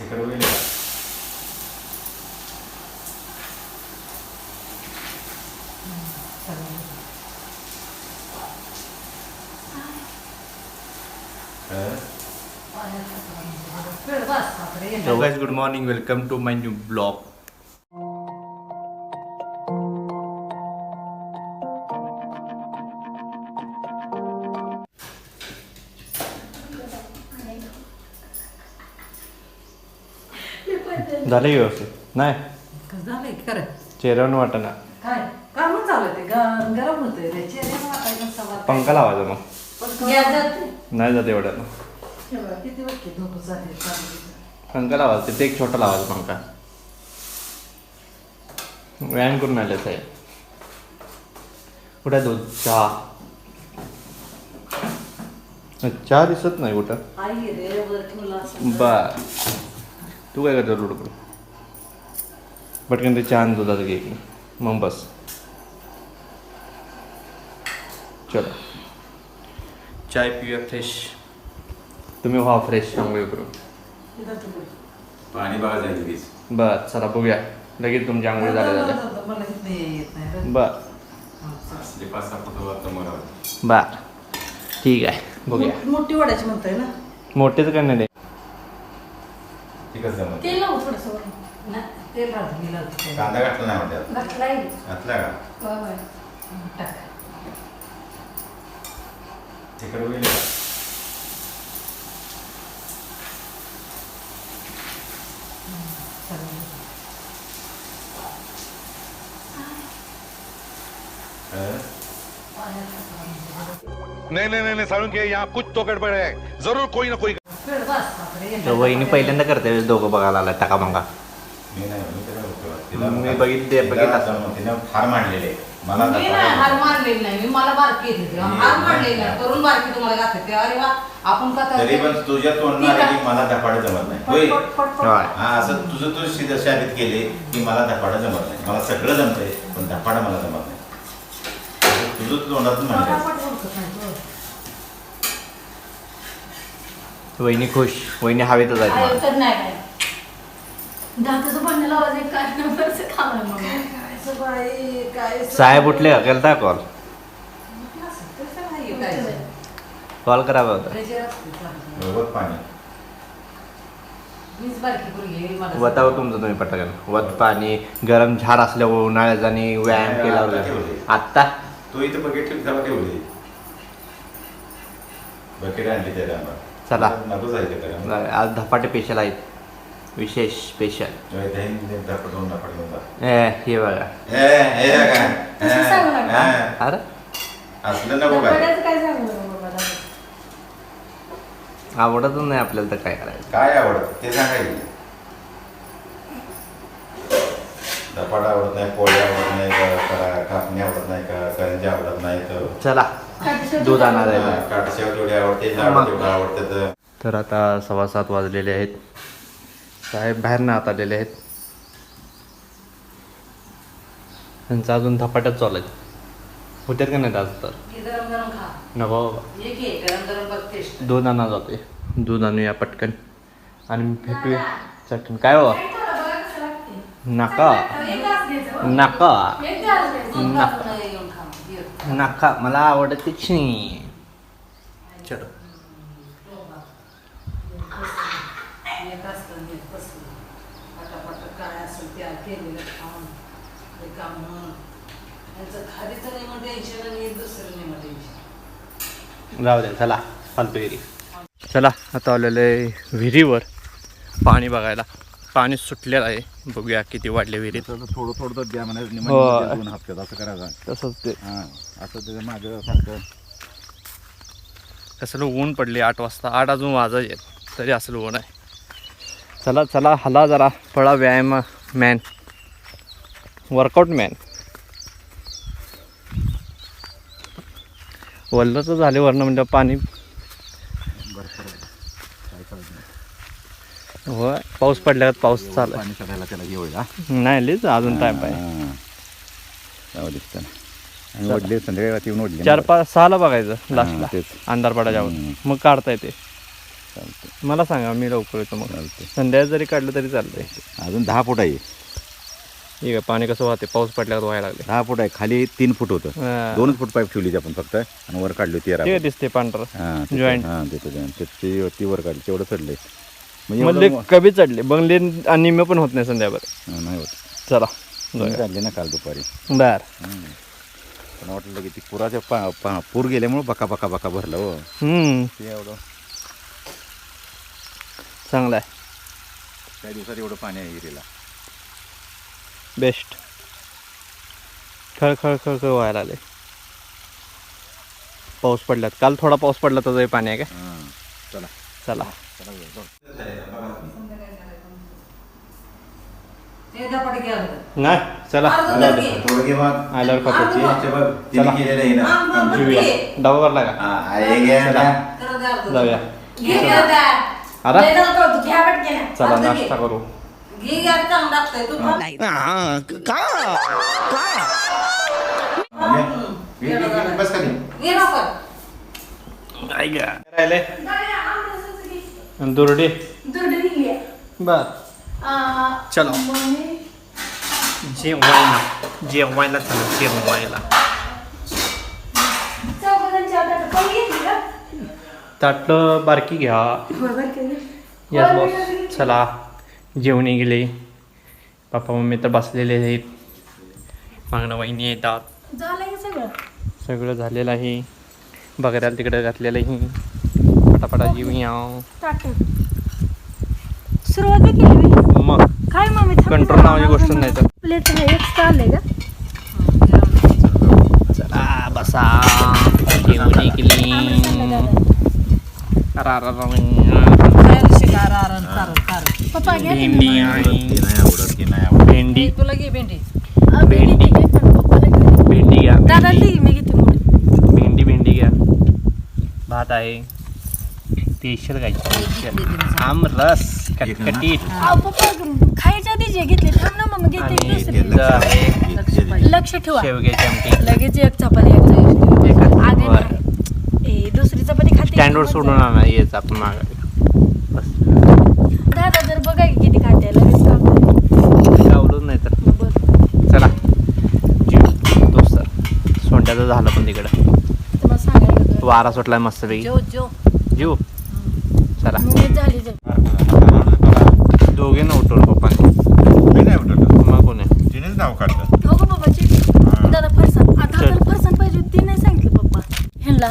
Take it away guys, good morning. Welcome to my new blog. झालं व्यवस्थित. नाही? झालंय खरं? चेहऱ्यावर काय? काम चालू ते. ग- गरम पंखा लावायचा मग. गॅस जाते. नाही? जात एवढ्या किती वाटते धोको जाते चालू. पंखा लावायचा तिथे एक छोटा लावायचा पंखा. व्यायाम करून आले साहेब. कुठे दूध चहा. चहा दिसत नाही कुठं? आई रे वर ठेवला असं. बर. तू काय करतो रोड पटकन ते चहा आणि दुधाचं घे. मग बस. चलो. चाय पिऊया फ्रेश. तुम्ही व्हा फ्रेश. आंघोळ करून. पाणी बघा जाईल बर चला बघूया. लगेच तुमची आंघोळ नाही रे. बर. बर ठीक आहे. बघूया. मोठी- वडायची म्हणताय ना? मोठेच काय नाही ठीकच जमत तेल लावू थोडंसं वरून. नाही, तेल राहतं, मी लावते तेल. कांदा घातला नाही म्हणतात घातलाय. घातला का होय, होय. टाक. तिकडे गेले का? हं? नहीं नहीं नहीं नहीं सारुण के यहाँ कुछ तो गड़बड़ है जरूर कोई ना कोई तर वहिनी पहिल्यांदा करते दोघं बघायला आला टाका मंगा मी नाही मी. तिला बघितले- तिला बघितलं. तिनं फार मांडलेले मला मी दाखवा. नाही हार मारलेली नाही. मी मला बारकी येते तेव्हा. हार मारलेली नाही. करून बारकी तुम्हाला घातली तेव्हा अरे वा आपण का तरी पण तुझ्या तोंडणार ठीक आहे. मला धपाडं जमत नाही. होय. हा असं तुझं तू सिद्ध साबित केले की मला धपाडं जमत नाही. मला सगळं जमतंय पण धपाडं मला जमत नाही. असं तुझं तोंडातून म्हणलं पटापट बोलतो नाही तो. वहिनी खुश वहिनी हवेतच आहेत आहे मला. तर नाही काय. दाताचं भांडण लावायचं एक काय नंबरचं काम आहे मग. साहेब उठले का केलता कॉल? कॉल करावा होता पाणी वताव तुमचं तुम्ही पटकन वत पाणी गरम झाड असल्यावर उन्हाळ्यात आणि व्यायाम आता केल्यावर. आत्ता तू इथं बकेट ठेव तेव्हा ठेवली बकेट आणली त्या टायमाला. चला. आज धपाटे स्पेशल आहेत. विशेष स्पेशल. ए हे बघा. हा, अरे. असलं नको काय बऱ्याच काय सांगू नका बाबा दादा. आवडतच नाही आपल्याला तर काय करायचं? काय आवडत? ते सांगायचं धपाट आवडत नाही पोळी आवडत नाही का करा- कापणी आवडत नाही का करंजी आवडत नाही तर चला. दूध आणा जायचं काटशेव तेवढी आवडते लाडू तेवढं आवडते तर. तर आता सव्वा सात वाजलेले आहेत. साहेब बाहेर ना आत आलेले आहेत. त्यांचं अजून धपाट्यात चालू आहेत. होत्यात का नाही आज तर? हे नको बाबा दूध आणा जातोय. दूध आणूया पटकन. आणि फेटूया चटकन काय हो. नका. हो. नका. नका मला आवडतच नाही चलो. जाऊ दे चला फालतू विहिरी चला आता आलेलं आहे विहिरीवर पाणी बघायला. पाणी सुटलेलं आहे. बघूया किती वाढले विहिरीत. थोडं थोडं थोडं द्या म्हणा. हो. दोन हप्त्यात असं करायचं तसंच ते. हां असं त्याच्या मागं सारखं कसलं ऊन पडले आठ वाजता. आठ अजून वाजायचे आहेत. तरी असलं ऊन आहे. चला चला हला जरा. पळा व्यायाम मॅन वर्कआउट मॅन वल्ल तर झाले वरण म्हणजे पाणी होय. पाऊस पडल्यावर पाऊस चालू. पाणी चढायला त्याला हे होईल हा नाही अजून टाइम आहे. हां. जाऊ दे चला. आणि ओढले संध्याकाळी येऊन ओढले चार पाच सहाला बघायचं हां, लास्टला तेच. अंधार पडायच्या. मग काढता येते चालते मला सांगा मी लवकर येतो मग. चालते संध्याकाळी जरी काढलं तरी चालतंय. अजून दहा फूट आहे. ठीक आहे पाणी कसं वाहते? पाऊस पडल्यावर व्हायला लागले. दहा फूट आहे. खाली तीन फूट होतं. हा. दोनच फूट पाईप ठेवली आपण फक्त. आणि वर काढली तेरा आहे दिसते पांढरं. हां Joint. हां. ते- ती ती वर काढली. तेवढं चढलंय म्हणजे एवढं- कमी चढले. बंगले आणि निम्मे पण होत नाही संध्याकाळी. हां, नाही होत. चला तुम्ही काढली ना काल दुपारी. बर. हम्म. पण वाटलं की ती पुराच्या पा पा पूर गेल्यामुळं बका बका बका भरलं हो. हम्म. ते एवढं. चांगलं आहे. काही दिवसात एवढं पाणी आहे हिरीला बेस्ट. खळ खळ खळ खळ व्हायला आले पाऊस पडल्यात. काल थोडा पाऊस पडला तर पाणी आहे का चला. चला. नाही चला. आल्यावर चला. डबा भरला का. जाऊया. अरे. चला. नाश्ता करू. राहिले दादा, आमरसाचं दुर्डी? दुर्ड दिली आहे. बर. आ, चलो. मम्मी, जेवायला जेवायला चला जेवायला घेतली का? ताटलं बारकी घ्या. बरोबर केली. बॉस? चला. जेवणी गेले. पप्पा मम्मी तर बसलेले आहेत. मागणं वहिनी येतात. झालं हे सगळं? सगळं झालेलं आहे. बघायला तिकडे घातलेलं आहे. पटापटा ताट सुरुवात केली मी. मग काय मम्मी कंट्रोल नावाची गोष्ट नाही तर प्लेट एक्स्ट्रा आले का चला बसा जेवणी केली. भेंडी आहे ती नाही आवडत ती नाही आवडत भेंडी तुला घे भेंडी भेंडी. भेंडी घ्या दादा ती मी घेते. भेंडी भेंडी घ्या भात आहे स्पेशल स्पेशल आम रस कटकटीत. खायच्या आधी जे घेतले थांब ना मम्मी घेते लक्ष ठेवा. शेवग्याची आमटी. लगेच एक चपाती एक दुसरी चपाती खाते स्टँडवर सोडून आणा येच आपण मागायला बस. दादा जर बघा की किती खाते लगेच. गावलोच नाही तर. चला. जीव. दोस्त सोंड्याचं झालं पण तिकडं. वारा सुटलाय मस्तपैकी जो जो जीव. चला. मी झाली जर दोघे न उठवलं पप्पाने. मी नाही उठवलं. मग कोण? आहे तिनेच नाव काढलं. हो का बाबाची दादा फरसाण. आता आपल्याला फरसाण पाहिजे होती, ते नाही सांगितलं पप्पा. ह्यांना.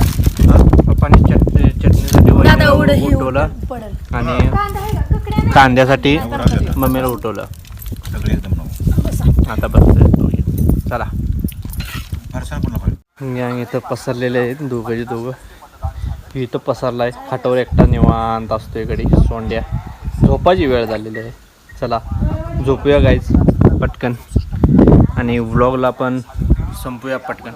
पप्पाने चटणी चटणीसाठी दादा उड वहिनीला हे उठवलं पडल. आणि कांदा आहे का? ककड्या नाही? कांद्यासाठी मम्मीला उठवलं. सगळे एकदम नाव बसा. आता बसतोय दोघे चला. फरसाण कोणाला पाहिजे? गँग इथं पसरलेले आहेत दोघंचे दोघं. इथं पसरला आहे फाटावर एकटा निवांत असतो इकडे सोंड्या. झोपाची वेळ झालेली आहे. चला झोपूया गाईज पटकन. आणि व्लॉगला पण संपूया पटकन.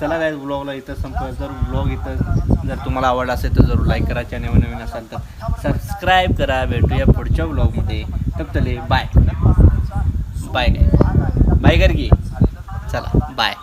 चला गाईज व्लॉगला इथं संपूया. जर व्लॉग इथं जर तुम्हाला आवडला असेल तर जरूर लाईक करा. चॅनल नवीन असाल तर सबस्क्राईब करा. भेटूया पुढच्या व्लॉगमध्ये तब तले बाय बाय काय बाय कर की चला बाय